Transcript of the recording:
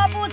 অবুজ